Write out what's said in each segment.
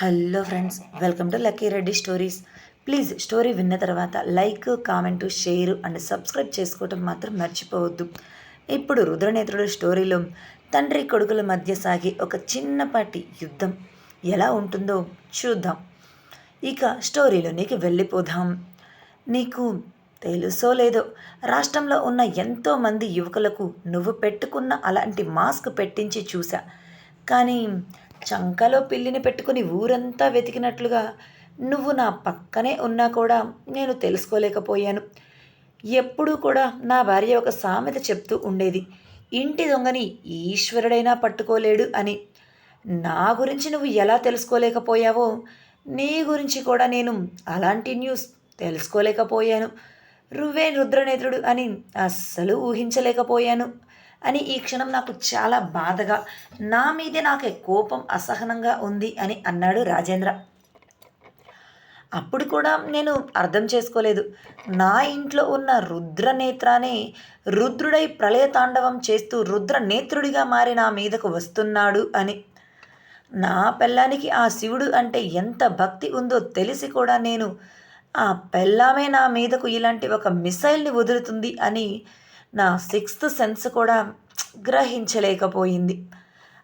Hello friends welcome to Lucky Reddy stories. Please story విన్న తర్వాత like comment share and subscribe చేసుకోవటం మాత్రం మర్చిపోవద్దు. ఇప్పుడు రుద్రనేత్రుడు స్టోరీలో తండ్రి కొడుకుల మధ్య సాగే ఒక చిన్నపాటి యుద్ధం ఎలా ఉంటుందో చూద్దాం. ఇక స్టోరీలోనికి వెళ్ళిపోదాం. నీకు తెలుసో లేదో రాష్ట్రంలో ఉన్న ఎంతోమంది యువకులకు నువ్వు పెట్టుకున్న అలాంటి మాస్క్ పెట్టించి చూసా కానీ చంకలో పిల్లిని పెట్టుకుని ఊరంతా వెతికినట్లుగా నువ్వు నా పక్కనే ఉన్నా కూడా నేను తెలుసుకోలేకపోయాను. ఎప్పుడూ కూడా నా భార్య ఒక సామెత చెప్తూ ఉండేది. ఇంటి దొంగని ఈశ్వరుడైనా పట్టుకోలేడు అని. నా గురించి నువ్వు ఎలా తెలుసుకోలేకపోయావో నీ గురించి కూడా నేను అలాంటి న్యూస్ తెలుసుకోలేకపోయాను. రువే రుద్రనేత్రుడు అని అస్సలు ఊహించలేకపోయాను. అని ఈ క్షణం నాకు చాలా బాధగా నా మీదే నాకే కోపం అసహనంగా ఉంది అని అన్నాడు రాజేంద్ర. అప్పుడు కూడా నేను అర్థం చేసుకోలేదు. నా ఇంట్లో ఉన్న రుద్రనేత్రానే రుద్రుడై ప్రళయ తాండవం చేస్తూ రుద్రనేత్రుడిగా మారి నా మీదకు వస్తున్నాడు అని. నా పెళ్ళానికి ఆ శివుడు అంటే ఎంత భక్తి ఉందో తెలిసి కూడా నేను ఆ పెళ్ళామే నా మీదకు ఇలాంటి ఒక మిసైల్ని వదులుతుంది అని నా సిక్స్త్ సెన్స్ కూడా గ్రహించలేకపోయింది.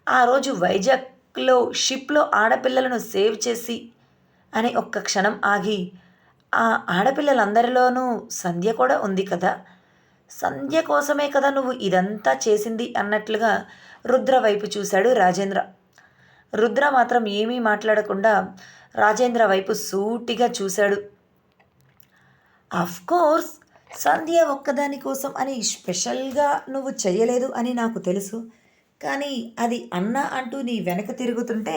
ఆ రోజు వైజాగ్లో షిప్లో ఆడపిల్లలను సేవ్ చేసి అని ఒక్క క్షణం ఆగి ఆ ఆడపిల్లలందరిలోనూ సంధ్య కూడా ఉంది కదా. సంధ్య కోసమే కదా నువ్వు ఇదంతా చేసింది అన్నట్లుగా రుద్ర వైపు చూశాడు రాజేంద్ర. రుద్ర మాత్రం ఏమీ మాట్లాడకుండా రాజేంద్ర వైపు సూటిగా చూశాడు. కోర్స్ సంధ్య ఒక్కదాని కోసం అని స్పెషల్గా నువ్వు చేయలేదు అని నాకు తెలుసు. కానీ అది అన్న అంటూ నీ వెనక తిరుగుతుంటే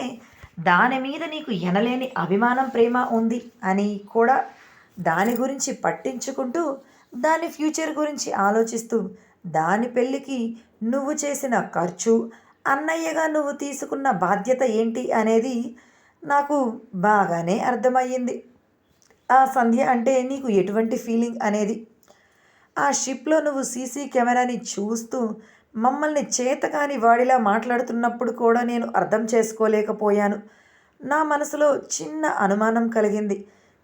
దాని మీద నీకు ఎనలేని అభిమానం ప్రేమ ఉంది అని కూడా దాని గురించి పట్టించుకుంటూ దాని ఫ్యూచర్ గురించి ఆలోచిస్తూ దాని పెళ్ళికి నువ్వు చేసిన ఖర్చు అన్నయ్యగా నువ్వు తీసుకున్న బాధ్యత ఏంటి అనేది నాకు బాగానే అర్థమయ్యింది. ఆ సంధ్య అంటే నీకు ఎటువంటి ఫీలింగ్ అనేది ఆ షిప్లో నువ్వు సీసీ కెమెరాని చూస్తూ మమ్మల్ని చేతకాని వాడిలా మాట్లాడుతున్నప్పుడు కూడా నేను అర్థం చేసుకోలేకపోయాను. నా మనసులో చిన్న అనుమానం కలిగింది.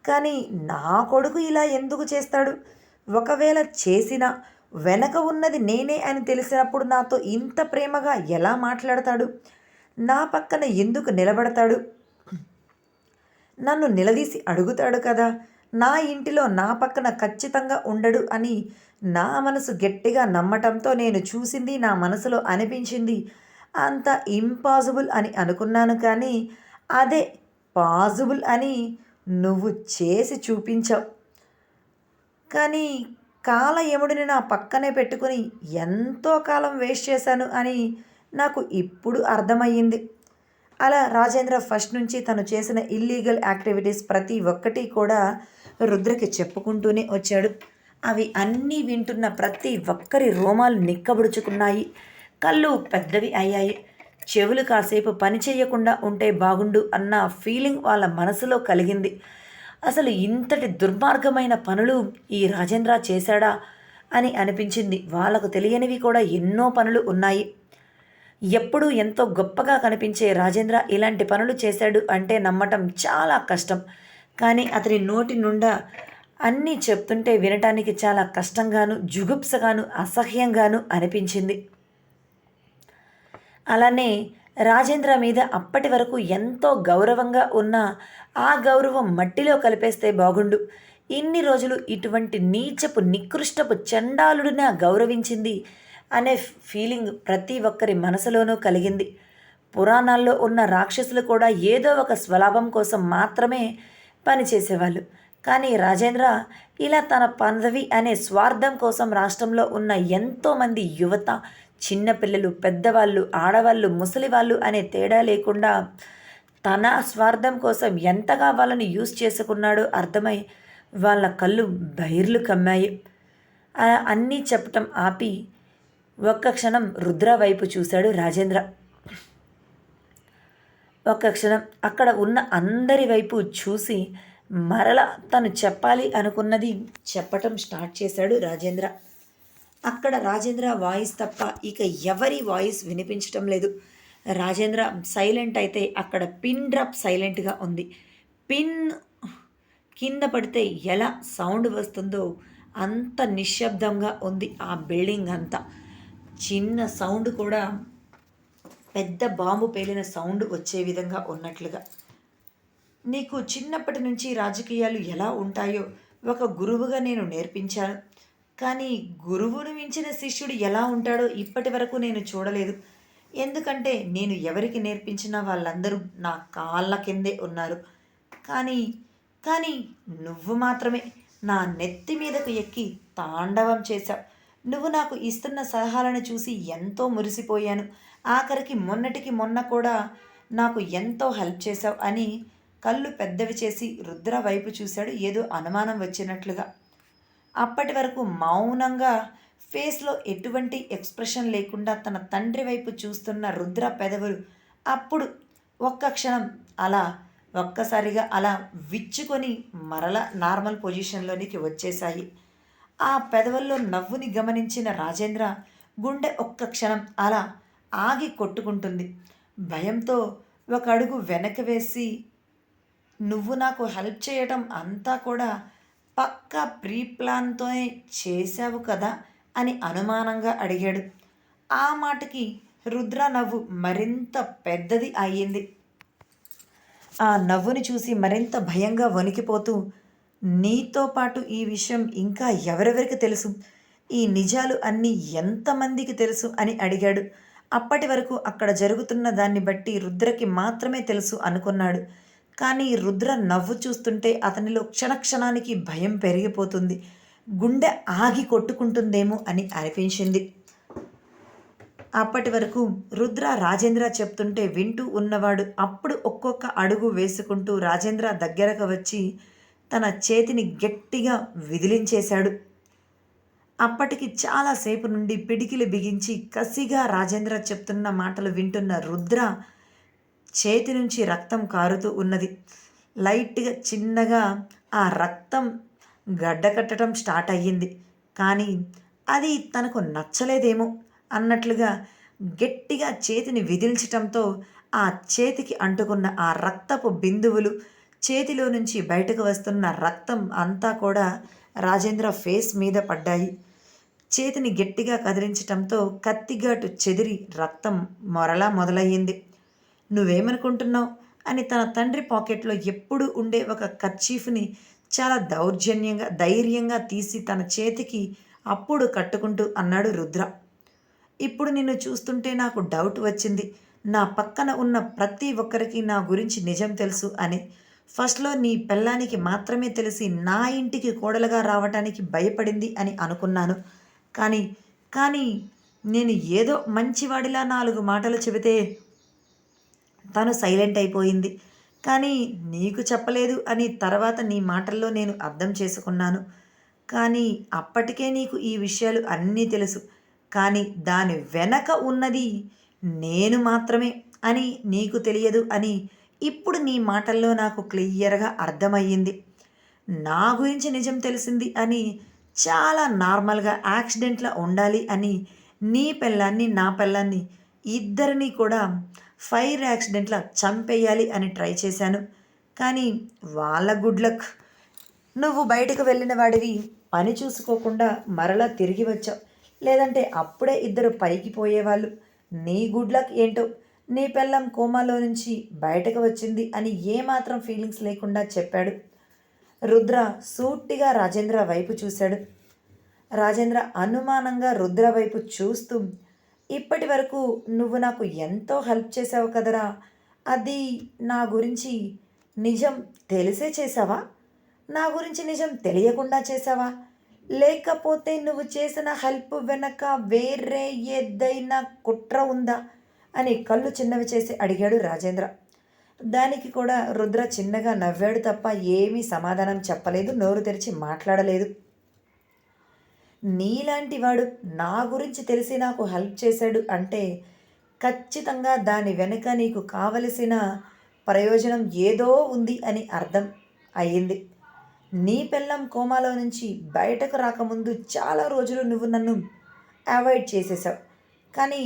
కానీ నా కొడుకు ఇలా ఎందుకు చేస్తాడు? ఒకవేళ చేసినా వెనక ఉన్నది నేనే అని తెలిసినప్పుడు నాతో ఇంత ప్రేమగా ఎలా మాట్లాడతాడు? నా పక్కన ఎందుకు నిలబడతాడు? నన్ను నిలదీసి అడుగుతాడు కదా? నా ఇంటిలో నా పక్కన ఖచ్చితంగా ఉండడు అని నా మనసు గట్టిగా నమ్మటంతో నేను చూసింది నా మనసులో అనిపించింది. అంత ఇంపాసిబుల్ అని అనుకున్నాను కానీ అదే పాజిబుల్ అని నువ్వు చేసి చూపించావు. కానీ కాల యముడిని నా పక్కనే పెట్టుకుని ఎంతో కాలం వేస్ట్ చేశాను అని నాకు ఇప్పుడు అర్థమయ్యింది. అలా రాజేంద్ర ఫస్ట్ నుంచి తను చేసిన ఇల్లీగల్ యాక్టివిటీస్ ప్రతి ఒక్కటి కూడా రుద్రకి చెప్పుకుంటూనే వచ్చాడు. అవి అన్నీ వింటున్న ప్రతి ఒక్కరి రోమాలు నిక్కబుడుచుకున్నాయి. కళ్ళు పెద్దవి అయ్యాయి. చెవులు కాసేపు పని చేయకుండా ఉంటే బాగుండు అన్న ఫీలింగ్ వాళ్ళ మనసులో కలిగింది. అసలు ఇంతటి దుర్మార్గమైన పనులు ఈ రాజేంద్ర చేశాడా అని అనిపించింది. వాళ్ళకు తెలియనివి కూడా ఎన్నో పనులు ఉన్నాయి. ఎప్పుడూ ఎంతో గొప్పగా కనిపించే రాజేంద్ర ఇలాంటి పనులు చేశాడు అంటే నమ్మటం చాలా కష్టం. కానీ అతని నోటి నుండా అన్నీ చెప్తుంటే వినటానికి చాలా కష్టంగాను జుగుప్సగాను అసహ్యంగాను అనిపించింది. అలానే రాజేంద్ర మీద అప్పటి వరకు ఎంతో గౌరవంగా ఉన్న ఆ గౌరవం మట్టిలో కలిపేస్తే బాగుండు. ఇన్ని రోజులు ఇటువంటి నీచపు నికృష్టపు చండాలుడినా గౌరవించింది అనే ఫీలింగ్ ప్రతి ఒక్కరి మనసులోనూ కలిగింది. పురాణాల్లో ఉన్న రాక్షసులు కూడా ఏదో ఒక స్వలాభం కోసం మాత్రమే పనిచేసేవాళ్ళు. కానీ రాజేంద్ర ఇలా తన పదవి అనే స్వార్థం కోసం రాష్ట్రంలో ఉన్న ఎంతోమంది యువత చిన్నపిల్లలు పెద్దవాళ్ళు ఆడవాళ్ళు ముసలివాళ్ళు అనే తేడా లేకుండా తన స్వార్థం కోసం ఎంతగా వాళ్ళని యూజ్ చేసుకున్నాడో అర్థమై వాళ్ళ కళ్ళు బైర్లు కమ్మాయి. అన్నీ చెప్పటం ఆపి ఒక్క క్షణం రుద్ర వైపు చూశాడు రాజేంద్ర. ఒక్క క్షణం అక్కడ ఉన్న అందరి వైపు చూసి మరల తను చెప్పాలి అనుకున్నది చెప్పటం స్టార్ట్ చేశాడు రాజేంద్ర. అక్కడ రాజేంద్ర వాయిస్ తప్ప ఇక ఎవరి వాయిస్ వినిపించటం లేదు. రాజేంద్ర సైలెంట్ అయితే అక్కడ పిన్ డ్రాప్ సైలెంట్గా ఉంది. పిన్ కింద పడితే ఎలా సౌండ్ వస్తుందో అంత నిశ్శబ్దంగా ఉంది ఆ బిల్డింగ్ అంతా. చిన్న సౌండ్ కూడా పెద్ద బాంబు పేలిన సౌండ్ వచ్చే విధంగా ఉన్నట్లుగా. నీకు చిన్నప్పటి నుంచి రాజకీయాలు ఎలా ఉంటాయో ఒక గురువుగా నేను నేర్పించాను. కానీ గురువును మించిన శిష్యుడు ఎలా ఉంటాడో ఇప్పటి వరకు నేను చూడలేదు. ఎందుకంటే నేను ఎవరికి నేర్పించినా వాళ్ళందరూ నా కాళ్ళ కిందే ఉన్నారు. కానీ కానీ నువ్వు మాత్రమే నా నెత్తి మీదకు ఎక్కి తాండవం చేశావు. నువ్వు నాకు ఇస్తున్న సలహాలను చూసి ఎంతో మురిసిపోయాను. ఆఖరికి మొన్నటికి మొన్న కూడా నాకు ఎంతో హెల్ప్ చేశావు అని కళ్ళు పెద్దవి చేసి రుద్ర వైపు చూశాడు. ఏదో అనుమానం వచ్చినట్లుగా. అప్పటి వరకు మౌనంగా ఫేస్లో ఎటువంటి ఎక్స్ప్రెషన్ లేకుండా తన తండ్రి వైపు చూస్తున్న రుద్ర పెదవులు అప్పుడు ఒక్క క్షణం అలా ఒక్కసారిగా అలా విచ్చుకొని మరల నార్మల్ పొజిషన్లోనికి వచ్చేశాయి. ఆ పెదవుల్లో నవ్వుని గమనించిన రాజేంద్ర గుండె ఒక్క క్షణం అలా ఆగి కొట్టుకుంటుంది. భయంతో ఒక అడుగు వెనక వేసి నువ్వు నాకు హెల్ప్ చేయటం అంతా కూడా పక్కా ప్రీ ప్లాన్తోనే చేశావు కదా? అని అనుమానంగా అడిగాడు. ఆ మాటకి రుద్ర నవ్వు మరింత పెద్దది అయ్యింది. ఆ నవ్వుని చూసి మరింత భయంగా వణికిపోతూ నీతో పాటు ఈ విషయం ఇంకా ఎవరెవరికి తెలుసు? ఈ నిజాలు అన్నీ ఎంతమందికి తెలుసు అని అడిగాడు. అప్పటి వరకు అక్కడ జరుగుతున్న దాన్ని బట్టి రుద్రకి మాత్రమే తెలుసు అనుకున్నాడు. కానీ రుద్ర నవ్వు చూస్తుంటే అతనిలో క్షణక్షణానికి భయం పెరిగిపోతుంది. గుండె ఆగి కొట్టుకుంటుందేమో అని అనిపించింది. అప్పటి వరకు రుద్ర రాజేంద్ర చెప్తుంటే వింటూ ఉన్నవాడు అప్పుడు ఒక్కొక్క అడుగు వేసుకుంటూ రాజేంద్ర దగ్గరకు వచ్చి తన చేతిని గట్టిగా విదిలించేశాడు. అప్పటికి చాలాసేపు నుండి పిడికిలు బిగించి కసిగా రాజేంద్ర చెప్తున్న మాటలు వింటున్న రుద్ర చేతి నుంచి రక్తం కారుతూ ఉన్నది. లైట్గా చిన్నగా ఆ రక్తం గడ్డకట్టడం స్టార్ట్ అయ్యింది. కానీ అది తనకు నచ్చలేదేమో అన్నట్లుగా గట్టిగా చేతిని విదిల్చటంతో ఆ చేతికి అంటుకున్న ఆ రక్తపు బిందువులు చేతిలో నుంచి బయటకు వస్తున్న రక్తం అంతా కూడా రాజేంద్ర ఫేస్ మీద పడ్డాయి. చేతిని గట్టిగా కదిలించటంతో కత్తిగాటు చెదిరి రక్తం మొరలా మొదలయ్యింది. నువ్వేమనుకుంటున్నావు? అని తన తండ్రి పాకెట్లో ఎప్పుడూ ఉండే ఒక కర్చీఫ్ని చాలా దౌర్జన్యంగా ధైర్యంగా తీసి తన చేతికి అప్పుడు కట్టుకుంటూ అన్నాడు రుద్ర. ఇప్పుడు నిన్ను చూస్తుంటే నాకు డౌట్ వచ్చింది. నా పక్కన ఉన్న ప్రతి ఒక్కరికి నా గురించి నిజం తెలుసు అని ఫస్ట్లో నీ పిల్లానికి మాత్రమే తెలిసి నా ఇంటికి కోడలుగా రావటానికి భయపడింది అని అనుకున్నాను. కానీ కానీ నేను ఏదో మంచివాడిలా నాలుగు మాటలు చెబితే తను సైలెంట్ అయిపోయింది. కానీ నీకు చెప్పలేదు అని తర్వాత నీ మాటల్లో నేను అర్థం చేసుకున్నాను. కానీ అప్పటికే నీకు ఈ విషయాలు అన్నీ తెలుసు. కానీ దాని వెనక ఉన్నది నేను మాత్రమే అని నీకు తెలియదు అని ఇప్పుడు నీ మాటల్లో నాకు క్లియర్గా అర్థమయ్యింది. నా గురించి నిజం తెలిసింది అని చాలా నార్మల్గా యాక్సిడెంట్లా ఉండాలి అని నీ పిల్లాన్ని నా పిల్లాన్ని ఇద్దరిని కూడా ఫైర్ యాక్సిడెంట్లా చంపేయాలి అని ట్రై చేశాను. కానీ వాళ్ళ గుడ్ లక్. నువ్వు బయటకు వెళ్ళిన వాడివి పని చూసుకోకుండా మరలా తిరిగి వచ్చావు. లేదంటే అప్పుడే ఇద్దరు పైకి పోయేవాళ్ళు. నీ గుడ్ లక్ ఏంటో నీ పెళ్ళం కోమాలో నుంచి బయటకు వచ్చింది అని ఏమాత్రం ఫీలింగ్స్ లేకుండా చెప్పాడు. రుద్ర సూటిగా రాజేంద్ర వైపు చూశాడు. రాజేంద్ర అనుమానంగా రుద్ర వైపు చూస్తూ ఇప్పటి వరకు నువ్వు నాకు ఎంతో హెల్ప్ చేసావు కదరా. అది నా గురించి నిజం తెలిసే చేసావా నా గురించి నిజం తెలియకుండా చేసావా లేకపోతే నువ్వు చేసిన హెల్ప్ వెనక వేరే ఏదైనా కుట్ర ఉందా? అని కళ్ళు చిన్నవి చేసి అడిగాడు రాజేంద్ర. దానికి కూడా రుద్ర చిన్నగా నవ్వాడు తప్ప ఏమీ సమాధానం చెప్పలేదు నోరు తెరిచి మాట్లాడలేదు. నీలాంటి వాడు నా గురించి తెలిసి నాకు హెల్ప్ చేశాడు అంటే ఖచ్చితంగా దాని వెనుక నీకు కావలసిన ప్రయోజనం ఏదో ఉంది అని అర్థం అయ్యింది. నీ పిల్లం కోమాలో నుంచి బయటకు రాకముందు చాలా రోజులు నువ్వు నన్ను అవాయిడ్ చేసేసావు కానీ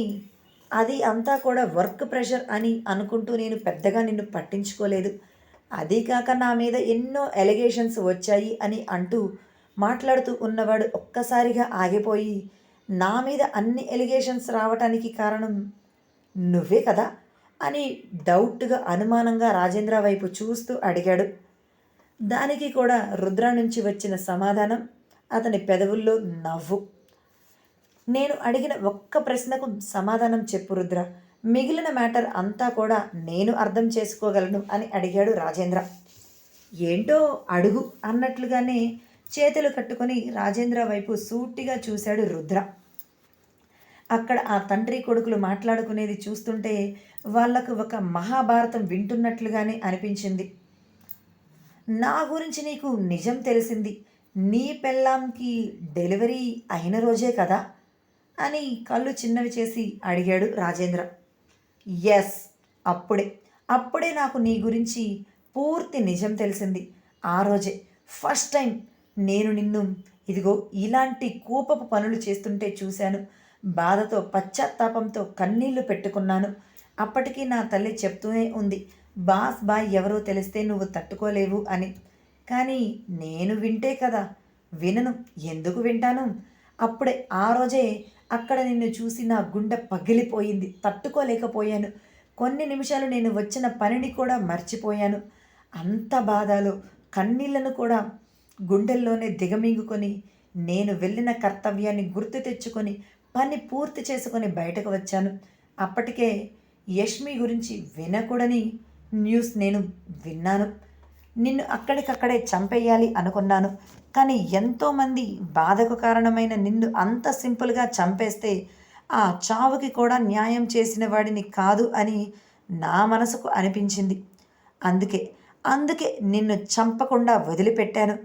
అది అంతా కూడా వర్క్ ప్రెషర్ అని అనుకుంటూ నేను పెద్దగా నిన్ను పట్టించుకోలేదు. అదీ కాక నా మీద ఎన్నో ఎలిగేషన్స్ వచ్చాయి అని అంటూ మాట్లాడుతూ ఉన్నవాడు ఒక్కసారిగా ఆగిపోయి నా మీద అన్ని ఎలిగేషన్స్ రావటానికి కారణం నువ్వే కదా అని డౌట్గా అనుమానంగా రాజేంద్ర వైపు చూస్తూ అడిగాడు. దానికి కూడా రుద్ర నుంచి వచ్చిన సమాధానం అతని పెదవుల్లో నవ్వు. నేను అడిగిన ఒక్క ప్రశ్నకు సమాధానం చెప్పు రుద్ర. మిగిలిన మ్యాటర్ అంతా కూడా నేను అర్థం చేసుకోగలను అని అడిగాడు రాజేంద్ర. ఏంటో అడుగు అన్నట్లుగానే చేతులు కట్టుకొని రాజేంద్ర వైపు సూటిగా చూశాడు రుద్ర. అక్కడ ఆ తండ్రి కొడుకులు మాట్లాడుకునేది చూస్తుంటే వాళ్ళకు ఒక మహాభారతం వింటున్నట్లుగానే అనిపించింది. నా గురించి నీకు నిజం తెలిసింది. నీ పెళ్ళాంకి డెలివరీ అయిన రోజే కదా. అని కళ్ళు చిన్నవి చేసి అడిగాడు రాజేంద్ర. ఎస్ అప్పుడే. అప్పుడే నాకు నీ గురించి పూర్తి నిజం తెలిసింది. ఆ రోజే. ఫస్ట్ టైం నేను నిన్ను ఇదిగో ఇలాంటి కూపపు పనులు చేస్తుంటే చూశాను. బాధతో పశ్చాత్తాపంతో కన్నీళ్ళు పెట్టుకున్నాను. అప్పటికీ నా తల్లి చెప్తూనే ఉంది. బాస్ బాయ్ ఎవరో తెలిస్తే నువ్వు తట్టుకోలేవు అని. కానీ నేను వింటే కదా. వినను. ఎందుకు వింటాను? అప్పుడే ఆ రోజే అక్కడ నిన్ను చూసి నా గుండె పగిలిపోయింది. తట్టుకోలేకపోయాను. కొన్ని నిమిషాలు నేను వచ్చిన పనిని కూడా మర్చిపోయాను. అంత బాధలో కన్నీళ్ళను కూడా గుండెల్లోనే దిగమింగుకొని నేను వెళ్ళిన కర్తవ్యాన్ని గుర్తు తెచ్చుకొని పని పూర్తి చేసుకొని బయటకు వచ్చాను. అప్పటికే యష్మి గురించి వినకూడని న్యూస్ నేను విన్నాను. నిన్ను అక్కడికక్కడే చంపేయాలి అనుకున్నాను. కానీ ఎంతోమంది బాధకు కారణమైన నిన్ను అంత సింపుల్గా చంపేస్తే ఆ చావుకి కూడా న్యాయం చేసిన వాడిని కాదు అని నా మనసుకు అనిపించింది. అందుకే అందుకే నిన్ను చంపకుండా వదిలిపెట్టాను.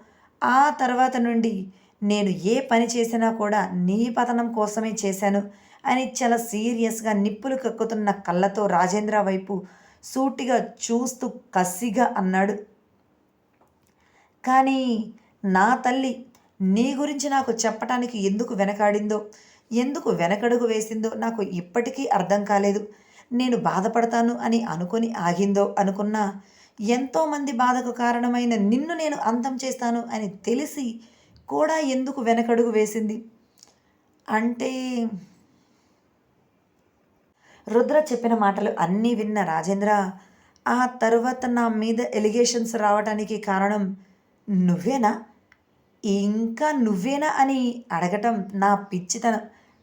ఆ తర్వాత నుండి నేను ఏ పని చేసినా కూడా నీ పతనం కోసమే చేశాను అని చాలా సీరియస్గా నిప్పులు కక్కుతున్న కళ్ళతో రాజేంద్ర వైపు సూటిగా చూస్తూ కసిగా అన్నాడు. కానీ నా తల్లి నీ గురించి నాకు చెప్పటానికి ఎందుకు వెనకాడిందో ఎందుకు వెనకడుగు వేసిందో నాకు ఇప్పటికీ అర్థం కాలేదు. నేను బాధపడతాను అని అనుకొని ఆగిందో అనుకున్నా ఎంతోమంది బాధకు కారణమైన నిన్ను నేను అంతం చేస్తాను అని తెలిసి కూడా ఎందుకు వెనకడుగు వేసింది? అంటే రుద్ర చెప్పిన మాటలు అన్నీ విన్న రాజేంద్ర ఆ తరువాత నా మీద ఎలిగేషన్స్ రావడానికి కారణం నువ్వేనా? ఇంకా నువ్వేనా అని అడగటం నా పిచ్చితనం.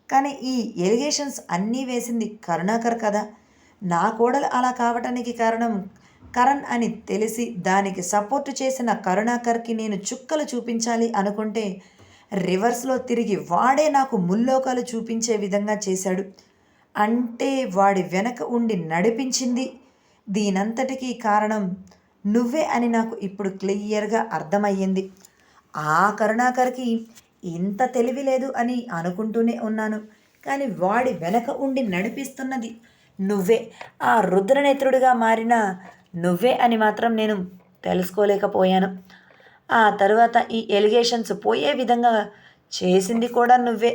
కానీ ఈ ఎలిగేషన్స్ అన్నీ వేసింది కరుణాకర్ కదా. నా కోడలు అలా కావటానికి కారణం కరణ్ అని తెలిసి దానికి సపోర్ట్ చేసిన కరుణాకర్కి నేను చుక్కలు చూపించాలి అనుకుంటే రివర్స్లో తిరిగి వాడే నాకు ముల్లోకాలు చూపించే విధంగా చేశాడు. అంటే వాడి వెనక ఉండి నడిపించింది. దీనంతటికీ కారణం నువ్వే అని నాకు ఇప్పుడు క్లియర్గా అర్థమయ్యింది. ఆ కరుణాకర్కి ఇంత తెలివి లేదు అని అనుకుంటూనే ఉన్నాను. కానీ వాడి వెనక ఉండి నడిపిస్తున్నది నువ్వే. ఆ రుద్రనేత్రుడిగా మారిన నువ్వే అని మాత్రం నేను తెలుసుకోలేకపోయాను. ఆ తర్వాత ఈ ఎలిగేషన్స్ పోయే విధంగా చేసింది కూడా నువ్వే.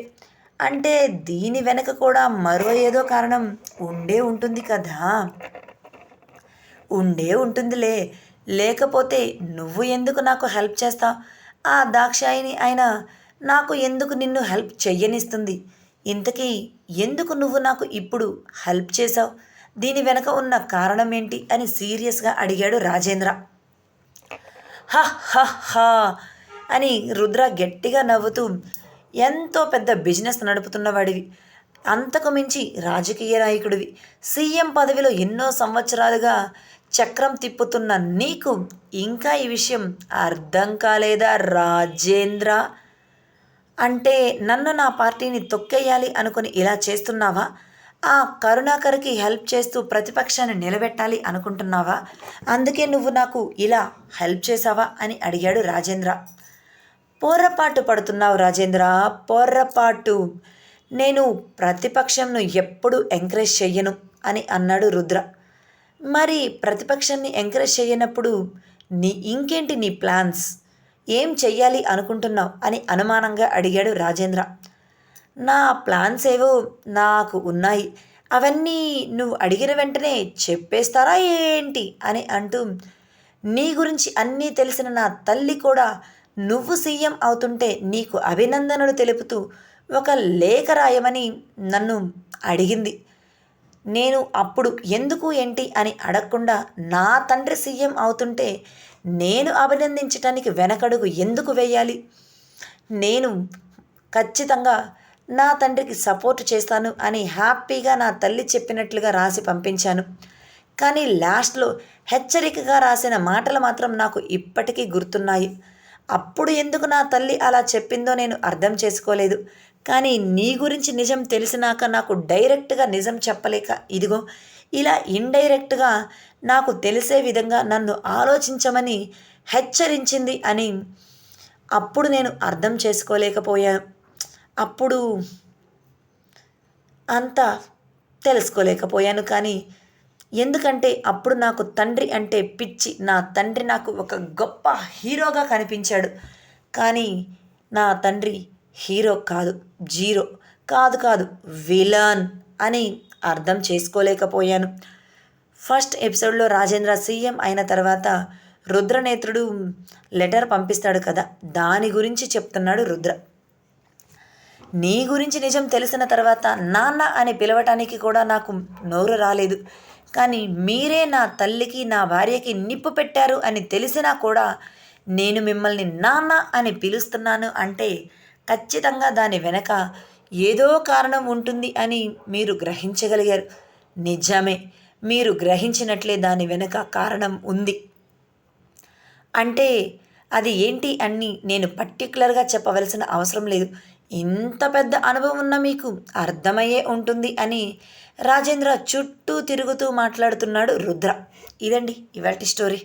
అంటే దీని వెనక కూడా మరో ఏదో కారణం ఉండే ఉంటుంది కదా? ఉండే ఉంటుందిలే. లేకపోతే నువ్వు ఎందుకు నాకు హెల్ప్ చేస్తావు? ఆ దాక్షాయిని ఆయన నాకు ఎందుకు నిన్ను హెల్ప్ చెయ్యనిస్తుంది? ఇంతకీ ఎందుకు నువ్వు నాకు ఇప్పుడు హెల్ప్ చేశావు? దీని వెనక ఉన్న కారణం ఏంటి అని సీరియస్గా అడిగాడు రాజేంద్ర. హ హ హ అని రుద్ర గట్టిగా నవ్వుతూ ఎంతో పెద్ద బిజినెస్ నడుపుతున్నవాడివి. అంతకు మించి రాజకీయ నాయకుడివి. సీఎం పదవిలో ఎన్నో సంవత్సరాలుగా చక్రం తిప్పుతున్న నీకు ఇంకా ఈ విషయం అర్థం కాలేదా రాజేంద్ర? అంటే నన్ను నా పార్టీని తొక్కేయాలి అనుకుని ఇలా చేస్తున్నావా? ఆ కరుణాకర్కి హెల్ప్ చేస్తూ ప్రతిపక్షాన్ని నిలబెట్టాలి అనుకుంటున్నావా? అందుకే నువ్వు నాకు ఇలా హెల్ప్ చేసావా అని అడిగాడు రాజేంద్ర. పొర్రపాటు పడుతున్నావు రాజేంద్ర పొర్రపాటు. నేను ప్రతిపక్షంను ఎప్పుడు ఎంకరేజ్ చెయ్యను అని అన్నాడు రుద్ర. మరి ప్రతిపక్షాన్ని ఎంకరేజ్ చేయనప్పుడు నీ ఇంకేంటి నీ ప్లాన్స్? ఏం చెయ్యాలి అనుకుంటున్నావు? అని అనుమానంగా అడిగాడు రాజేంద్ర. నా ప్లాన్స్ ఏవో నాకు ఉన్నాయి. అవన్నీ నువ్వు అడిగిన వెంటనే చెప్పేస్తారా ఏంటి? అని అంటూ నీ గురించి అన్నీ తెలిసిన నా తల్లి కూడా నువ్వు సీఎం అవుతుంటే నీకు అభినందనలు తెలుపుతూ ఒక లేఖ రాయమని నన్ను అడిగింది. నేను అప్పుడు ఎందుకు ఏంటి అని అడగకుండా నా తండ్రి సీఎం అవుతుంటే నేను అభినందించటానికి వెనకడుగు ఎందుకు వేయాలి? నేను ఖచ్చితంగా నా తండ్రికి సపోర్ట్ చేస్తాను అని హ్యాపీగా నా తల్లి చెప్పినట్లుగా రాసి పంపించాను. కానీ లాస్ట్లో హెచ్చరికగా రాసిన మాటలు మాత్రం నాకు ఇప్పటికీ గుర్తున్నాయి. అప్పుడు ఎందుకు నా తల్లి అలా చెప్పిందో నేను అర్థం చేసుకోలేదు. కానీ నీ గురించి నిజం తెలిసినాక నాకు డైరెక్ట్గా నిజం చెప్పలేక ఇదిగో ఇలా ఇండైరెక్ట్గా నాకు తెలిసే విధంగా నన్ను ఆలోచించమని హెచ్చరించింది అని అప్పుడు నేను అర్థం చేసుకోలేకపోయాను అప్పుడు అంత తెలుసుకోలేకపోయాను కానీ ఎందుకంటే అప్పుడు నాకు తండ్రి అంటే పిచ్చి. నా తండ్రి నాకు ఒక గొప్ప హీరోగా కనిపించాడు. కానీ నా తండ్రి హీరో కాదు జీరో కాదు కాదు విలన్ అని అర్థం చేసుకోలేకపోయాను. ఫస్ట్ ఎపిసోడ్లో రాజేంద్ర సీఎం అయిన తర్వాత రుద్రనేత్రుడు లెటర్ పంపిస్తాడు కదా దాని గురించి చెప్తున్నాడు రుద్ర. నీ గురించి నిజం తెలిసిన తర్వాత నాన్న అని పిలవటానికి కూడా నాకు నోరు రాలేదు. కానీ మీరే నా తల్లికి నా భార్యకి నిప్పు పెట్టారు అని తెలిసినా కూడా నేను మిమ్మల్ని నాన్న అని పిలుస్తున్నాను అంటే ఖచ్చితంగా దాని వెనక ఏదో కారణం ఉంటుంది అని మీరు గ్రహించగలిగారు. నిజమే మీరు గ్రహించినట్లే దాని వెనక కారణం ఉంది. అంటే అది ఏంటి అని నేను పర్టికులర్గా చెప్పవలసిన అవసరం లేదు. ఇంత పెద్ద అనుభవం ఉన్న మీకు అర్థమయ్యే ఉంటుంది అని రాజేంద్ర చుట్టూ తిరుగుతూ మాట్లాడుతున్నాడు రుద్ర. ఇదండి ఇవాటి స్టోరీ.